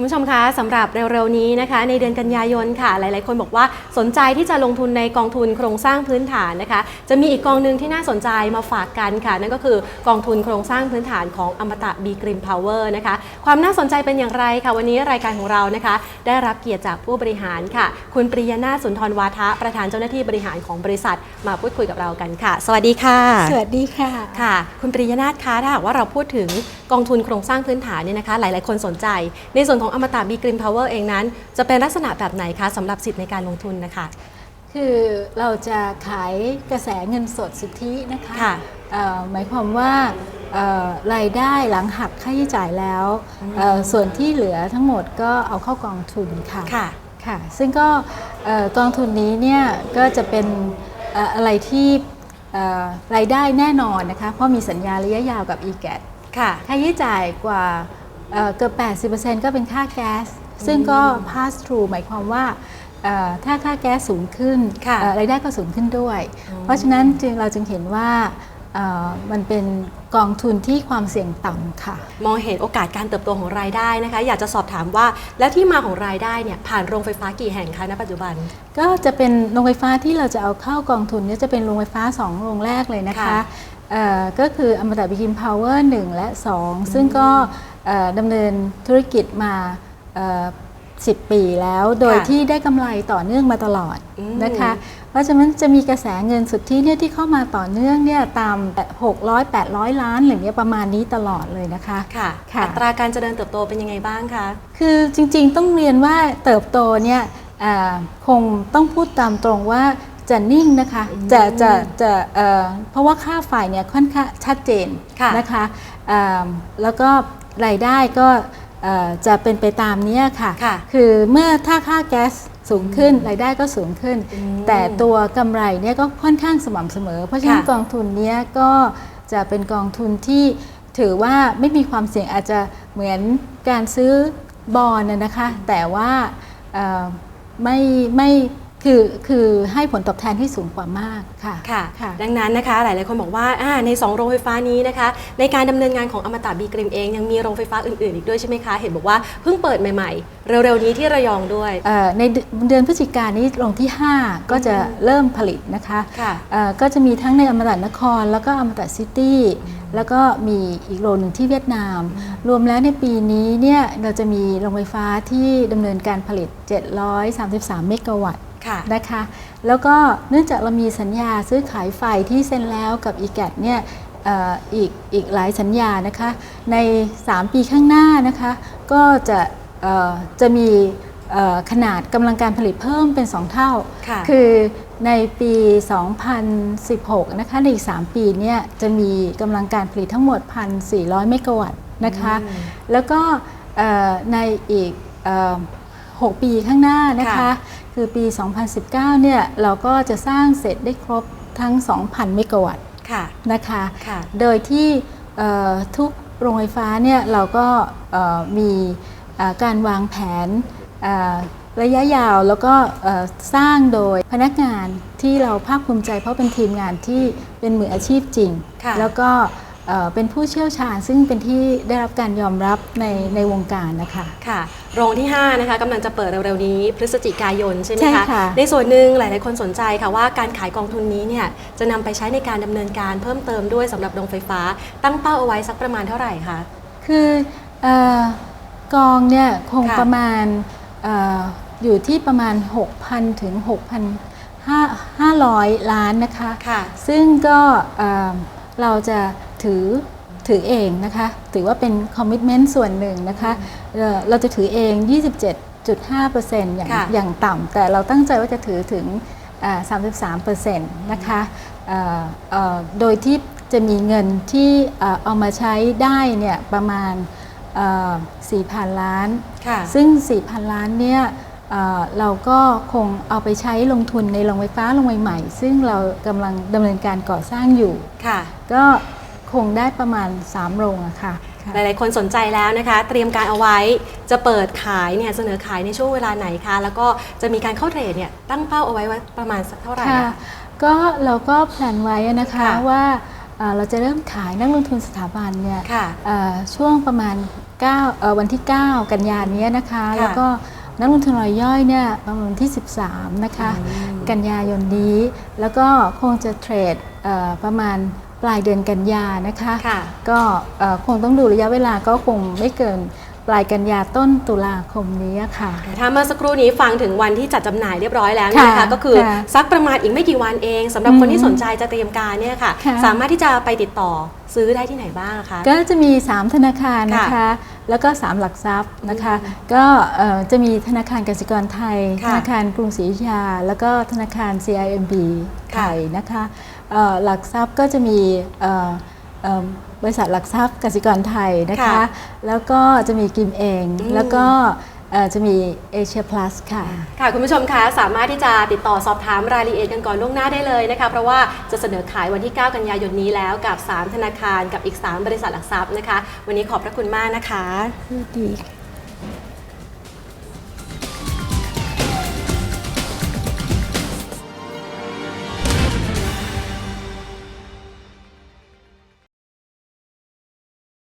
คุณผู้ชมคะสำหรับเร็วๆนี้นะคะ ในเดือนกันยายนค่ะ หลายๆ คนบอกว่าสนใจที่จะลงทุนในกองทุนโครงสร้างพื้นฐานนะคะ จะมีอีกกองหนึ่งที่น่าสนใจมาฝากกันค่ะ นั่นก็คือกองทุนโครงสร้างพื้นฐานของอมตะบีกริมพาวเวอร์นะคะ ความน่าสนใจเป็นอย่างไรค่ะ วันนี้รายการของเรานะคะ ได้รับเกียรติจากผู้บริหารค่ะ คุณปริยนาถสุนทรวาทะประธานเจ้าหน้าที่บริหารของบริษัท มาพูดคุยกับเรากันค่ะ สวัสดีค่ะ สวัสดีค่ะค่ะ คุณปริยนาถคะถ้าหากว่าเราพูดถึง กองทุนโครงสร้างพื้นฐานเนี่ยนะคะหลาย ๆ คนสนใจ ในส่วนของอมตะบีกริมพาวเวอร์เองนั้น จะเป็นลักษณะแบบไหนคะสำหรับสิทธิ์ในการลงทุนนะคะ คือเราจะขายกระแสเงินสดสุทธินะคะค่ะ เอ่อหมายความว่าเอ่อรายได้หลังหักค่าใช้จ่ายแล้วเอ่อส่วนที่เหลือทั้งหมดก็เอาเข้ากองทุนค่ะ ค่ะ ค่ะ ซึ่งก็เอ่อกองทุนนี้เนี่ยก็จะเป็นเอ่ออะไรที่เอ่อรายได้แน่นอนนะคะ เพราะมีสัญญาระยะยาวกับ e g a t ค่ะค่าใช้จ่ายกว่าเอ่อเกือบ 80%ก็เป็นค่าแก๊ส ซึ่งก็ pass through หมายความว่าเอ่อถ้าค่าแก๊สสูงขึ้นค่ะเอ่อรายได้ก็สูงขึ้นด้วย อ๋อ เพราะฉะนั้นจึงเราจึงเห็นว่าเอ่อมันเป็นกองทุนที่ความเสี่ยงต่ำค่ะ มองเห็นโอกาสการเติบโตของรายได้นะคะ อยากจะสอบถามว่าแล้วที่มาของรายได้เนี่ยผ่านโรงไฟฟ้ากี่แห่งคะณปัจจุบัน ก็จะเป็นโรงไฟฟ้าที่เราจะเอาเข้ากองทุนเนี่ยจะเป็นโรงไฟฟ้า 2 โรงแรกเลยนะคะ ค่ะเอ่อ ก็คืออมตะบิกินพาวเวอร์1และ 2 ซึ่งก็เอ่อดำเนินธุรกิจมาเอ่อ10 ปีแล้ว โดยค่ะที่ได้กำไรต่อเนื่องมาตลอดอืม นะคะ เพราะฉะนั้นจะมีกระแสเงินสุทธิเนี่ยที่เข้ามาต่อเนื่องเนี่ยตาม 600 800 ล้านอะไรเงี้ยประมาณนี้ตลอดเลยนะคะ ค่ะ ค่ะ อัตราการเจริญเติบโตเป็นยังไงบ้างคะ คือจริงๆต้องเรียนว่าเติบโตเนี่ยอ่าคงต้องพูดตามตรงว่า จะนิ่งนะคะอืมจะจะจะเอ่อเพราะว่าค่าไฟเนี่ยค่อนข้างชัดเจนค่ะนะคะอ่าแล้วก็รายได้ก็เอ่อจะเป็นไปตามเนี้ยค่ะค่ะคือเมื่อถ้าค่าแก๊สสูงขึ้นรายได้ก็สูงขึ้นอืมแต่ตัวกำไรเนี่ยก็ค่อนข้างสม่ำเสมอ เพราะฉะนั้นค่ะกองทุนเนี้ยก็จะเป็นกองทุนที่ถือว่าไม่มีความเสี่ยงอาจจะเหมือนการซื้อบอลนะนะคะ แต่ว่าเอ่อไม่ไม่ คือคือให้ผลตอบแทนที่สูงกว่ามากค่ะค่ะ ค่ะ ดังนั้นนะคะ หลายๆคนบอกว่าอ่าใน 2 โรงไฟฟ้านี้นะคะ ในการดำเนินงานของอมตะบีกริมเอง ยังมีโรงไฟฟ้าอื่น ๆ อีกด้วยใช่ไหมคะ เห็นบอกว่าเพิ่งเปิดใหม่ ๆ เร็ว ๆ นี้ที่ระยองด้วย เอ่อในเดือนเดือนพฤศจิกายนนี้โรงที่ 5 ก็จะเริ่มผลิตนะคะค่ะเอ่อก็จะมีทั้งในอมตะนคร แล้วก็อมตะซิตี้แล้วก็มีอีกโรงหนึ่งที่เวียดนาม รวมแล้วในปีนี้เนี่ยเราจะมีโรงไฟฟ้าที่ดำเนินการผลิต 733 เมกะวัตต์ ค่ะ นะคะ แล้วก็เนื่องจากเรามีสัญญาซื้อขายไฟที่เซ็นแล้วกับ e g a t เนี่ยเอ่ออีกอีกหลายสัญญานะคะ ใน 3 ปีข้างหน้านะคะ ก็จะเอ่อจะมีเอ่อขนาดกำลังการผลิตเพิ่มเป็น 2 เท่าค่ะคือในปี 2016 นะคะ ในอีก 3 ปีเนี่ยจะมีกำลังการผลิตทั้งหมด 1,400 เมกะวัตต์นะคะ อืม แล้วก็เอ่อในอีกเอ่อ6ปีข้างหน้านะคะ ค่ะ คือปี 2019 เนี่ยเราก็จะสร้างเสร็จได้ครบทั้ง 2,000 เมกะวัตต์ค่ะนะคะค่ะโดยที่เอ่อทุกโรงไฟฟ้าเนี่ยเราก็เอ่อมีเอ่อการวางแผนเอ่อระยะยาวแล้วก็เอ่อสร้างโดยพนักงานที่เราภาคภูมิใจเพราะเป็นทีมงานที่เป็นมืออาชีพจริงค่ะแล้วก็ เอ่อเป็นผู้เชี่ยวชาญซึ่งเป็นที่ได้รับการยอมรับในในวงการนะคะค่ะโรงที่ 5 นะคะกำลังจะเปิดเร็วๆนี้ พฤศจิกายนใช่ไหมใช่คะค่ะในส่วนหนึ่งหลายๆคนสนใจค่ะว่าการขายกองทุนนี้เนี่ยจะนำไปใช้ในการดำเนินการเพิ่มเติมด้วยสำหรับโรงไฟฟ้า ตั้งเป้าเอาไว้สักประมาณเท่าไหร่คะคือเออกองเนี่ยคงค่ะประมาณเอออยู่ที่ประมาณ 6,000 ถึง 6,500 ล้านนะคะค่ะซึ่งก็ เอ่อเราจะถือถือเองนะคะ ถือว่าเป็นคอมมิชเมนต์ส่วนหนึ่งนะคะเอ่อเราจะถือเอง 27.5%อย่างค่ะอย่างต่ำแต่เราตั้งใจว่าจะถือถึงอ่า33%นะคะเอ่อเอ่อโดยที่จะมีเงินที่เอ่อเอามาใช้ได้เนี่ยประมาณเอ่อ4,000 ล้านค่ะซึ่ง 4,000 ล้านเนี่ย เอ่อเราก็คงเอาไปใช้ลงทุนในโรงไฟฟ้าโรงใหม่ๆซึ่งเรากำลังดำเนินการก่อสร้างอยู่ ค่ะ ก็คงได้ประมาณ 3 โรงอะค่ะค่ะ หลาย ๆ คนสนใจแล้วนะคะ เตรียมการเอาไว้จะเปิดขายเนี่ยเสนอขายในช่วงเวลาไหนคะ แล้วก็จะมีการเข้าเทรดเนี่ยตั้งเป้าเอาไว้ว่าประมาณสักเท่าไหร่ค่ะ อะ ก็เราก็แพลนไว้นะคะค่ะ ว่าเอ่อเราจะเริ่มขายนักลงทุนสถาบันเนี่ย ค่ะ เอ่อช่วงประมาณ9เอ่อวันที่ 9 กันยายนนี้นะคะค่ะแล้วก็ นักลงทุนรายย่อยเนี่ยประมาณวันที่ 13 นะคะ กันยายนนี้ แล้วก็คงจะเทรดเอ่อประมาณปลายเดือนกันยานะคะค่ะก็เอ่อคงต้องดูระยะเวลาก็คงไม่เกิน ปลายกันยาต้นตุลาคมนี้ค่ะ ถ้าเมื่อสักครู่นี้ฟังถึงวันที่จัดจำหน่ายเรียบร้อยแล้วเนี่ยนะคะค่ะก็คือค่ะสักประมาณอีกไม่กี่วันเองสำหรับอืมคนที่สนใจจะเตรียมการเนี่ยค่ะค่ะ สามารถที่จะไปติดต่อซื้อได้ที่ไหนบ้างคะ ก็จะมี 3 ธนาคารนะคะค่ะแล้วก็ 3 หลักทรัพย์นะคะ ก็เอ่อจะมีธนาคารกสิกรไทยธค่ะนาคารกรุงศรีอยุธยา แล้วก็ธนาคาร CIMB ไทยนะคะเอ่อหลักทรัพย์ก็จะมีเอ่อเอิ่ม บริษัทหลักทรัพย์กสิกรไทยนะคะ ค่ะแล้วก็จะมีกิมเอง อืม แล้วก็เอ่อจะมีเอเชียพลัสค่ะ ค่ะคุณผู้ชมคะสามารถที่จะติดต่อสอบถามรายละเอียดกันก่อนล่วงหน้าได้เลยนะคะ เพราะว่าจะเสนอขายวันที่ 9 กันยายนนี้แล้วกับ 3 ธนาคารกับอีก 3 บริษัทหลักทรัพย์นะคะ วันนี้ขอบพระคุณมากนะคะ ดี